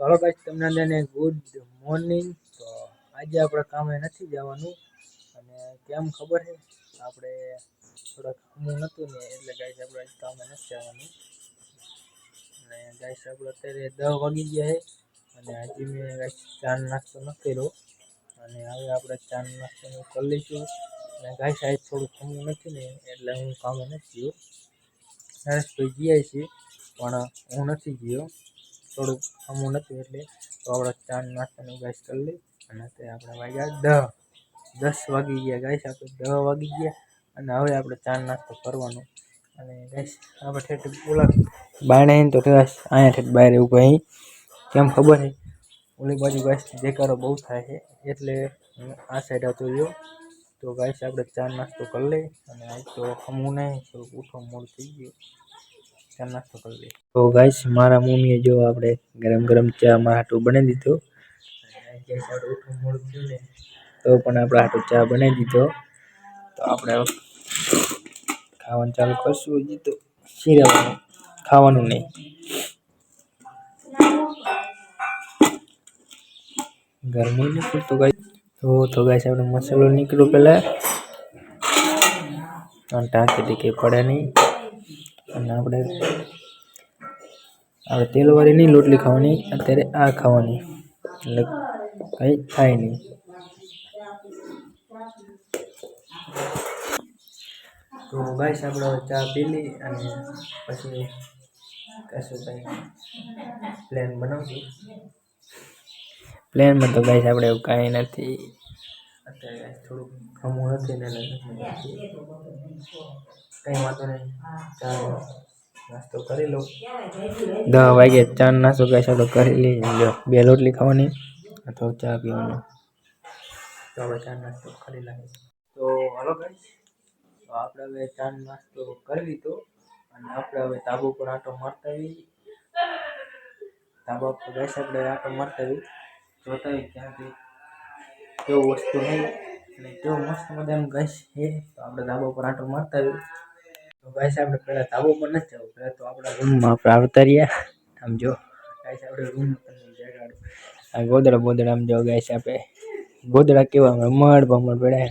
Hello guys તમને બધાને good morning તો આજે આપણે કામે નથી જવાનું. અને કેમ ખબર છે? આપણે થોડાક કામું નહોતું ને, એટલે ગાઈસ આપણે આજે કામે નથી જવાનું. અને ગાઈસ આપણે અત્યારે દસ વાગી ગયા છે. અને આજે મેં ગાઈસ ચા નાસ્તો ન કર્યો. અને હવે આપણે ચા નાસ્તો કરી લઈશું. અને ગાઈસ આજે થોડું ખમું નથી ને, એટલે હું કામે નથી ગયો. નરેશભાઈ ગયા છે પણ હું નથી ગયો. થોડુંક ખમું નહોતું એટલે તો આપણે ચા નાસ્તાનું ગાઈસ કરી લઈ અને અત્યારે આપણે વાગ્યા દહ. દસ વાગી ગયા ગાઈસ આપણે દહ વાગી ગયા અને હવે આપણે ચા નાસ્તો કરવાનો. અને ગાઈસ આપણે ઠેઠ ઓલા બાયણે આવીને તો ગાઈસ અહીંયા ઠેઠ બહાર એવું અહીં કેમ ખબર છે? ઓલી બાજુ ગાઈસ દેકારો બહુ થાય છે. એટલે આ સાઈડ આવતો રહ્યો. તો ગાઈસ આપણે ચા નાસ્તો કરી લઈ અને આજ તો ખમું નહીં, થોડુંક ઉઠો મોડું થઈ ગયું. ચા નાસ્તો કરી લઈએ તો ગાઈસ મારા મમ્મીએ જો આપણે ગરમ ગરમ ચા મારા હાટું બનાવી દીધો. અને ગાઈસ આપણે ઉઠવું મોડું થયું ને, તો પણ આપણે હાટું ચા બનાવી દીધો. તો આપણે હવે ખાવાનું ચાલુ કરશું. હજી તો શીરવાનું ખાવાનું નહીં. ગરમી નથી તો ગાઈસ તો તો ગાઈસ આપણે મસાલો નીકળ્યો પહેલાં. અને ટાંકીથી કંઈ પડે નહીં. અને આપણે આપણે તેલવાળી નહીં લોટલી ખાવાની, અત્યારે આ ખાવાની. એટલે કંઈ થાય નહીં. તો ગાઈસ, આપણે ચા પી લઈ અને પછી કશું કંઈ પ્લાન બનાવશું. પ્લાનમાં તો ગાઈસ આપણે એવું કાંઈ નથી. અત્યારે થોડુંક ખમું નથી ને કંઈ વાંધો નહીં. ચા નાસ્તો કરી લઉં. દસ વાગે ચા નાસ્તો કહેશો તો કરી લઈએ બે રોટલી ખાવાની અથવા ચા પીવાની. તો આપણે ચા નાસ્તો કરી લઈએ. તો હલો ગાઈસ તો આપણે હવે ચા નાસ્તો કરી લીધો અને આપણે હવે તાબુ પર આંટો મારતા આવી તાબા પર ગાઈસ આપણે આંટો મારતા આવી જોતા હોય ક્યાંથી કેવું વસ્તુ નહીં અને કેવું મસ્ત મજાનું ગાઈસ છે. તો આપણે ધાબા પર આંટો મારતા આવી તો ગાઈસ આપણે પહેલાં પર નથી જવું, પહેલાં તો આપણા રૂમમાં આપણે આવતા રહ્યા આમ જો ગાઈસ આપણે રૂમ આ ગોદડા બોદડા આમ જો ગાઈસ આપણે ગોદડા કેવા મળ ભમણ પડ્યા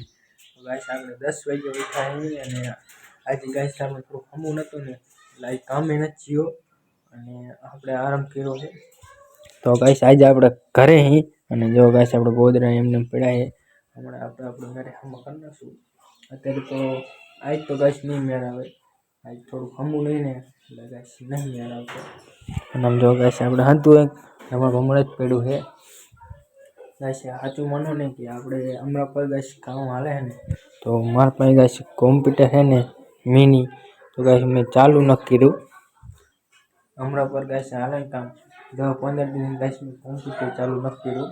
ગાય ગાઈસ આપણે દસ વાગે ઉઠા છીએ અને આજે ગાઈસ આપણે થોડું ખમું નહોતું ને લાઈક કામે નથી ગયો અને આપણે આરામ કર્યો છે. તો ગાઈસ આજે આપણે ઘરે હી અને જો ગાઈસ આપણે ગોદડા એમને એમ પડ્યા છે. હમણાં આપણે આપણે ઘરે હમણાં કરી નાખશું. અત્યારે તો આજ તો ગાઈસ નહીં મેળ આવે આજ થોડું ખમું લઈને એટલે ગાઈસ નહીં મેળ આવતો અને આમ જો ગાઈસ આપણે હતું એક હમણાં હમણાં જ પડ્યું છે. ગાઈસ સાચું માનો ને કે આપણે હમણાં પર ગાઈસ કામ હાલે છે ને તો મારા પાસે ગાઈસ કોમ્પ્યુટર છે ને મિની. તો ગાઈસ મેં ચાલુ ન કર્યું. હમણાં પર ગાઈસ હાલે ને કામ. દસ પંદર દિન ગાઈસ મેં કોમ્પ્યુટર ચાલુ ન કર્યું.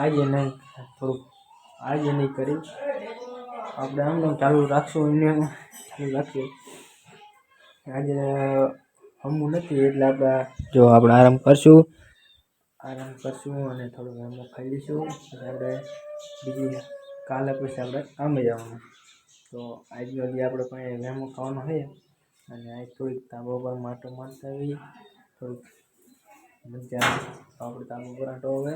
આજે નહીં થોડુંક આજે નહીં કરી આપણે આમ ને ચાલુ રાખશું એમને ચાલુ રાખીએ. આજે હમું નથી એટલે આપણે જો આપણે આરામ કરશું. આરામ કરશું અને થોડું વેમો ખાઈ લઈશું. આપણે બીજી કાલે પછી આપણે કામે જવાનું. તો આજ સુધી આપણે કંઈ વેમો ખાવાનો છે. અને આજ થોડીક તાબો પર માટો મારતા હોઈએ. થોડુંક મજા આપણે તાબો પર આટો હવે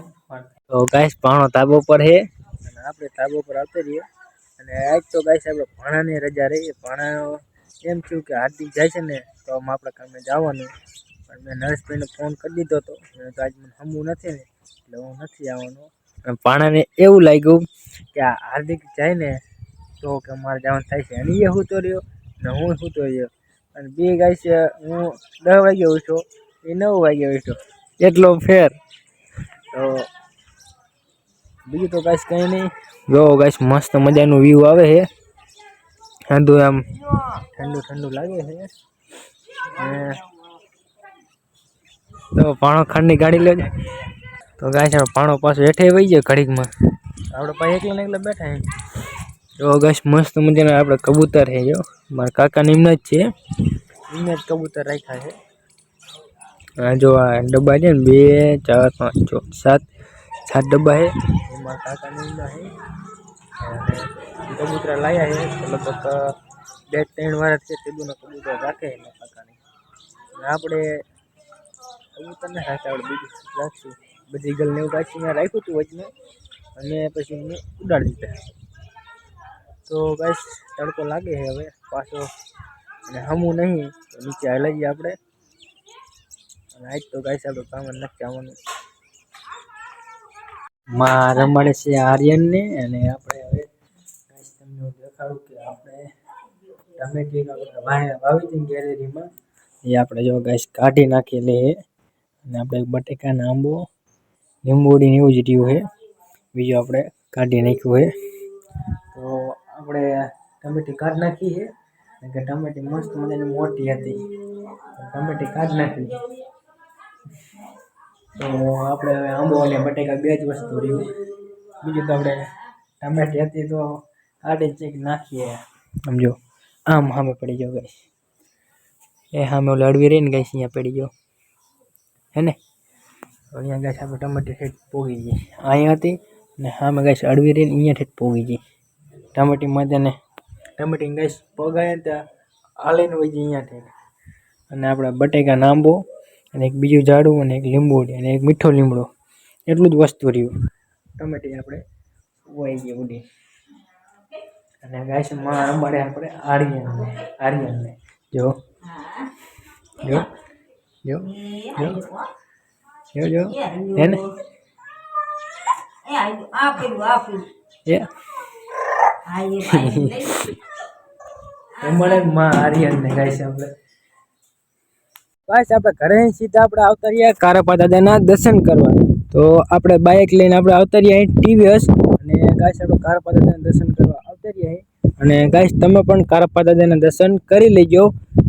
તો ગાઈસ ભાણો તાબો પર છે. અને આપણે તાબો પર આવતા રહીએ. અને આજ તો ગાઈસ આપણે ભાણાની રજા રહીએ ભાણા એમ થયું કે હાર્દિક જાય છે ને તો આમ આપણા કામે જવાનું પણ મેં નરેશભાઈને ફોન કરી દીધો હતો મેં તો આજ મને હમવું નથી ને એટલે હું નથી આવવાનો. અને પાણાને એવું લાગ્યું કે આ હાર્દિક જાય ને તો કે મારે જવાનું થાય છે. અને એ સૂતો રહ્યો ને હું સૂતો રહ્યો. અને બે ગાઈસ હું દસ વાગે ઉઠો એ નવ વાગે ઉઠો એટલો ફેર? તો બીજું તો કાંઈ કંઈ નહીં. જો કાંઈ મસ્ત મજાનું વ્યૂ આવે છે. ઠંડુ આમ ઠંડુ ઠંડુ લાગે છે. તો પાણો ખાંડની ગાડી લેજો. તો ગાય છે પાણો પાછો હેઠે વહી જાય ઘડીકમાં. આપણે પાસે એકલા ને એકલા બેઠા તો ગાઈસ મસ્ત મજાના આપણે કબૂતર છે જો. મારા કાકા એમના જ છે. એમને જ કબૂતર રાખ્યા છે. આ જો આ ડબ્બા છે ને બે ચાર પાંચ છ સાત સાત ડબ્બા છે. મારા કાકા એમના છે. કબૂતર લાવ્યા છે. તો લગભગ બે ત્રણ વાર છે તેદુના કબૂતર રાખે એના કાકાને. અને આપણે કબૂતર ને રાખતા આપણે બીજું રાખશું? બધી ગલ ને એવું રાખી મેં રાખ્યું હતું વચમાં અને પછી એને ઉડાડી દીધા. તો ગાઈસ, તડકો લાગે છે હવે પાછો. અને હમું નહીં, તો નીચે હાલી જઈએ આપણે. અને આજ તો ગાઈસ આપણે કામ જ નથી આવવાનું. માં રમાડે છે આર્યન ને અને આપણે હવે ગાઈસ તમને હું દેખાડું કે આપણે ટમેટી આપણે વાય- વાવી હતી ગેલેરીમાં એ આપણે જો ગાઈસ કાઢી નાખેલી છે અને આપણે બટેકાના આંબો, લીંબોડી ને એવું જ રહ્યું છે બીજું આપણે કાઢી નાખ્યું છે તો આપણે ટમેટી કાઢી નાખી છે અને કે ટમેટી મસ્ત મજાની મોટી હતી. તો ટમેટી કાઢી નાખી. તો આપણે હવે આંબો અને બટેકા બે જ વસ્તુ રહ્યું. બીજું તો આપણે ટમેટી હતી તો કાઢી ચેક નાખીએ. સમજો. આમ સામે પડી ગયો ગઈ એ સામે ઓલી અડવી રહી ને ગઈ અહીંયા પડી ગયો. હે ને? અહીંયા ગાઈસ આપણે ટમેટી ઠેઠ પોગી જઈએ. અહીંયા હતી ને સામે ગાઈસ અડવી રહીને અહીંયા ઠેઠ પોગી ગઈ ટમેટી મજાને ટમેટી ગાઈસ પગાય ત્યાં આલીને વહી જઈએ અહીંયા ઠેઠ. અને આપણે બટેકા નાંબો અને એક બીજું ઝાડું અને એક લીંબોડી અને એક મીઠો લીમડો. એટલું જ વસ્તુ રહ્યું. ટમેટી આપણે વહી ગઈ ઉડી. અને ગાઈસમાં રમાડે આપણે આર્યનને આર્યનને. જો. જો. જો. જો. જો જો. હે ને? એ. આ પેલું આ એ આપણે. ગાઈસ, આપણે ઘરે સીધા આપણે આવતા રહ્યા કારાપા દાદાના દર્શન કરવા. તો આપણે બાઇક લઈને આપણે આવતા રહ્યા ટીવીએસ અને ગાઈસ, આપણે કારાપા દાદાના દર્શન કરવા અહીં. અને ગાઈશ તમે પણ કારાપા દાદાના દર્શન કરી લેજો.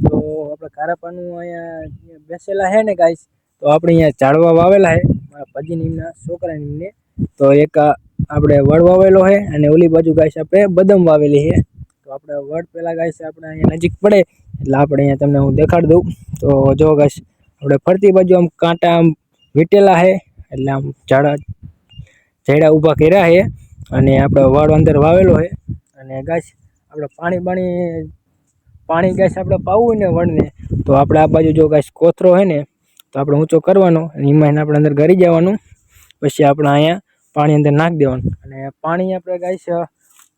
તો આપણે કારાપાનું અહીંયા બેસેલા છે ને ગાઈશ તો આપણે અહીંયા ઝાડવા વાવેલા છે મારા પજી નીમના છોકરા નીમને. તો એક આપણે વડ વાવેલો છે અને ઓલી બાજુ ગાઈશ આપણે બદમ વાવેલી છે તો આપણે વડ પેલા ગાઈશ આપણે અહીંયા નજીક પડે. એટલે આપણે અહીંયા તમને હું દેખાડી દઉં. તો જો ગાઈશ આપણે ફરતી બાજુ આમ કાંટા આમ વીટેલા છે એટલે આમ ઝાડા ઝાડા ઊભા કર્યા છે અને આપણે વડ અંદર વાવેલો છે અને ગાઈસ, આપણે પાણી બાણી, પાણી ગાઈસ આપણે પાવું હોય ને વણને, તો આપણે આ બાજુ જો ગાઈસ કોથરો હોય ને, તો આપણે ઊંચો કરવાનો અને એમાં આપણે અંદર ગરી જવાનું. પછી આપણે અહીંયા પાણી અંદર નાખી દેવાનું. અને પાણી આપણે ગાઈસ,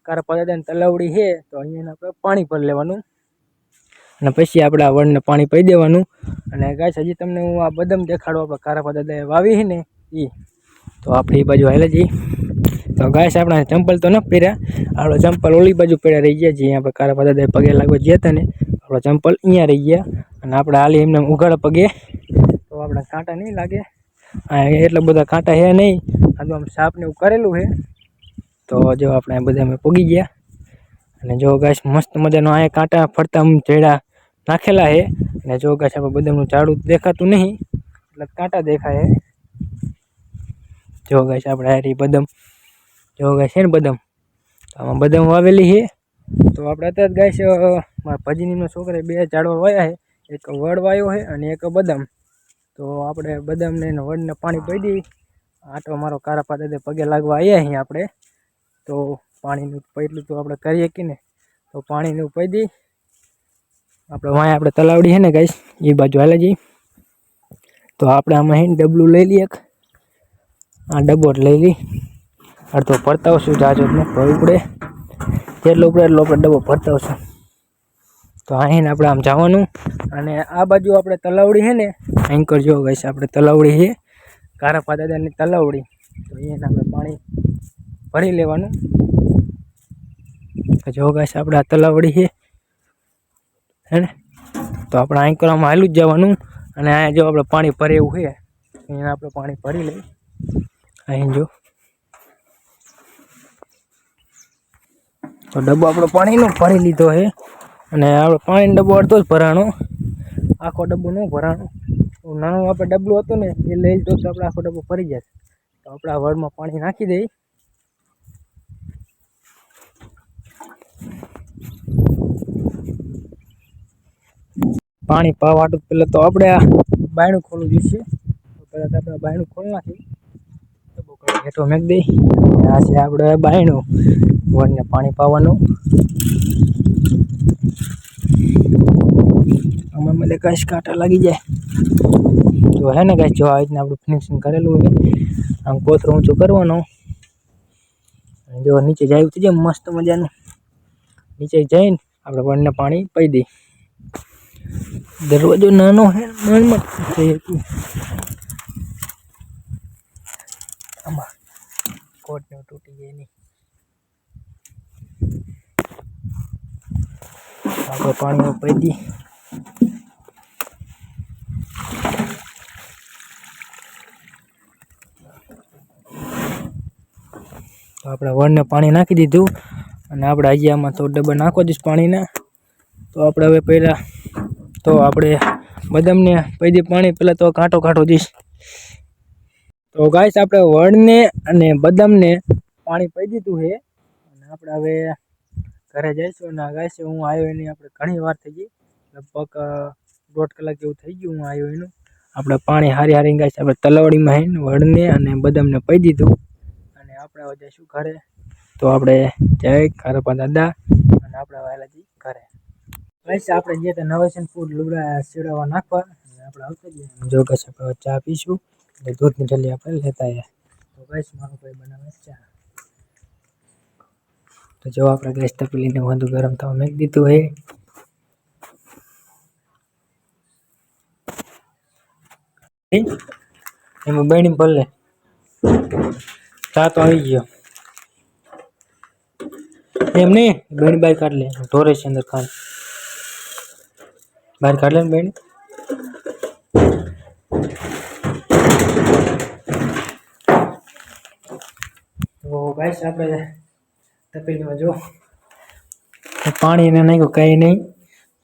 કારા પદાર્થ તલાવડી છે, તો અહીંયા આપણે પાણી ભરી લેવાનું. અને પછી આપણે આ વડને પાણી પી દેવાનું. અને ગાઈસ, હજી તમને હું આ બદામ દેખાડું, આપણે કારા પદાર્થ વાવી છે ને એ તો આપણે એ બાજુ હાલે જઈએ તો ગાઈસ, આપણે ચંપલ તો ન પહેર્યા. આપણે ચંપલ ઓલી બાજુ પડ્યા રહી ગયા જે આપણે કારા પદાર્થ પગે લાગવા ગયા હતા ને. આપણા ચંપલ અહીંયા રહી ગયા અને આપણે હાલી એમને ઉઘાડા પગે. તો આપણે કાંટા નહીં લાગે. આ એટલા બધા કાંટા છે નહીં. આ તો આમ સાપ ને એવું કરેલું છે તો જો આપણે બધા અમે પગી ગયા. અને જો ગાઈસ, મસ્ત મજાનો અહીંયા કાંટા ફરતા આમ જેડા નાખેલા છે અને જો ગાઈસ, આપણે બદામનું ઝાડું દેખાતું નહીં. એટલે કાંટા દેખાય છે જો ગાઈસ, આપણે હારી બદામ જો ગાય છે ને બદામ. આમાં બદામ વાવેલી છે. તો આપણે અત્યારે ગાઈસ મારા ભજીનીનો છોકરા બે ઝાડવા વાયા છે. એક વડ વાયો છે અને એક બદામ. તો આપણે બદામને ને વડને પાણી પડી દઈએ. આટો મારો કારા પાદે પગે લાગવા આવ્યા અહીં આપણે. તો પાણીનું પહેલું તો આપણે કરીએ કે ને? તો પાણીનું પડી દઈ આપણે વાંય આપણે તલાવડી છે ને ગાઈશ એ બાજુ હાલે જઈ તો આપણે આમાં હે ડબલું લઈ લઈએ આ ડબ્બો લઈ લઈ અડધો પરતાવશું જાજો જ ન ઉપડે. જેટલો ઉપડે એટલો આપણે ડબ્બો પરતાવશું તો અહીં આપણે આમ જવાનું. અને આ બાજુ આપણે તલાવડી છે ને અહીં કરજો છે આપણે તલાવડી છે. કારાપા દાદાની તલાવડી. તો અહીંયા આપણે પાણી ભરી લેવાનું. જો ગાઈસ આપણે આ તલાવડી છે. હે ને? તો આપણે અહીં કરવામાં હાલું જ જવાનું. અને અહીંયા જો આપણે પાણી ભરે એવું છે અહીંયા આપણે પાણી ભરી લઈએ અહીં જો. તો ડબ્બો આપણો પાણીનો ભરી લીધો છે. અને આપણે પાણીનો ડબ્બો અડધો જ ભરાણો. આખો ડબ્બો ન ભરાણો. તો નાનું આપણે ડબલું હતું ને, એ લઈ લીધો તો આપણે આખો ડબ્બો ભરી જશે. તો આપણે આ વડમાં પાણી નાખી દઈએ. પાણી પાવા હાટું પહેલાં તો આપણે આ બાયણું ખોલવું જોઈશે. તો પહેલાં તો આપણે બાયણું ખોલી નાખી ડબ્બો કાઢી હેઠો મેક દઈ આ છે આપણે બાયણું. વડને પાણી પાવાનું. આમાં મને કાંઈ કાંટા લાગી જાય. તો તો હે ને ગાઈસ, જો આ રીતના આપણું ફિનિશિંગ કરેલું છે આમ કોથરો ઊંચો કરવાનો. અને જો નીચે જાય થઈ જાય મસ્ત મજાનું. નીચે જઈને આપણે વણને પાણી પી દઈ દરવાજો નાનો હે, નાનમાં. જઈ શકું. આમાં કોટ ને એવું તૂટી જાય નહીં. આપણે પાણી તો આપણે વણને પાણી નાખી દીધું અને આપણે આજે આમાં તો ડબ્બા નાખો દઈશ પાણીને. તો આપણે હવે પહેલાં તો આપણે બદામને પૈદી પાણી, પહેલાં તો કાંટો કાંટો દઈશ. તો ગાઈશ આપણે વળને અને બદામને પાણી પી દીધું છે. અને આપણે હવે ઘરે જઈશું અને ગાઈશું હું આવ્યો એની આપણે ઘણી વાર થઈ ગઈ. લગભગ દોઢ કલાક જેવું થઈ ગયું હું આવ્યો એનું. આપણે પાણી હારી હારી ગાઈસ આપણે તલાવડીમાં હેને વડને અને બદામને પી દીધું. અને આપણે હવે જઈશું ઘરે. તો આપણે જય ખરપા દાદા અને આપણે વહેલા ઘરે. ગાઈસ આપણે જે તો ફૂડ લુગડા સીડાવા નાખવા અને આપણે આવતા જઈએ જો આપણે ચા પીશું. એટલે દૂધની જલ્દી આપણે લેતા આવીએ તો ગાઈસ મારો ભાઈ બનાવે ચા. તો જો આપણે ગેસ તપેલીને વધુ ગરમ થવા મૂકી દીધું હે એમાં બની ભલે ચા તો આવી ગયો એમ નહીં બેન બાય કાઢ લે ઢોરે છે અંદર ખાન બહાર કાઢ લે ને બેન તો ગાઈસ આપણે તપેલીમાં જો પાણી એને નાખ્યું કંઈ નહીં.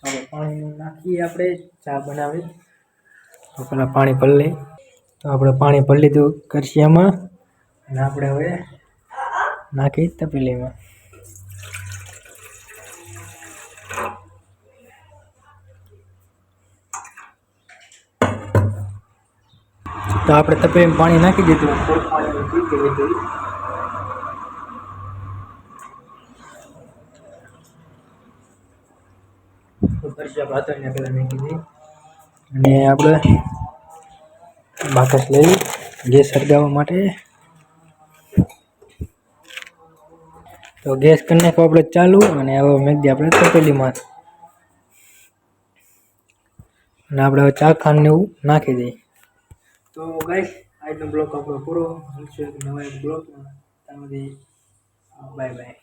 હવે પાણી નાખીએ આપણે ચા બનાવી તો પેલા પાણી ભરી લઈએ. તો આપણે પાણી ભરી લીધું કરશિયામાં અને આપણે હવે નાખી તપેલીમાં તો આપણે તપેલીમાં પાણી નાખી દીધું. પાણી પી ગયું નાખી દઈએ અને આપણે બાકસ લઈ ગેસ સળગાવવા માટે. તો ગેસ કરી આપણે ચાલુ અને હવે મેગી આપણે તપેલીમાં અને આપણે હવે ચા ચાખાને એવું નાખી દઈએ. તો ગાઈસ આજનો બ્લોક આપણો પૂરો. નવા બ્લોક બાય બાય.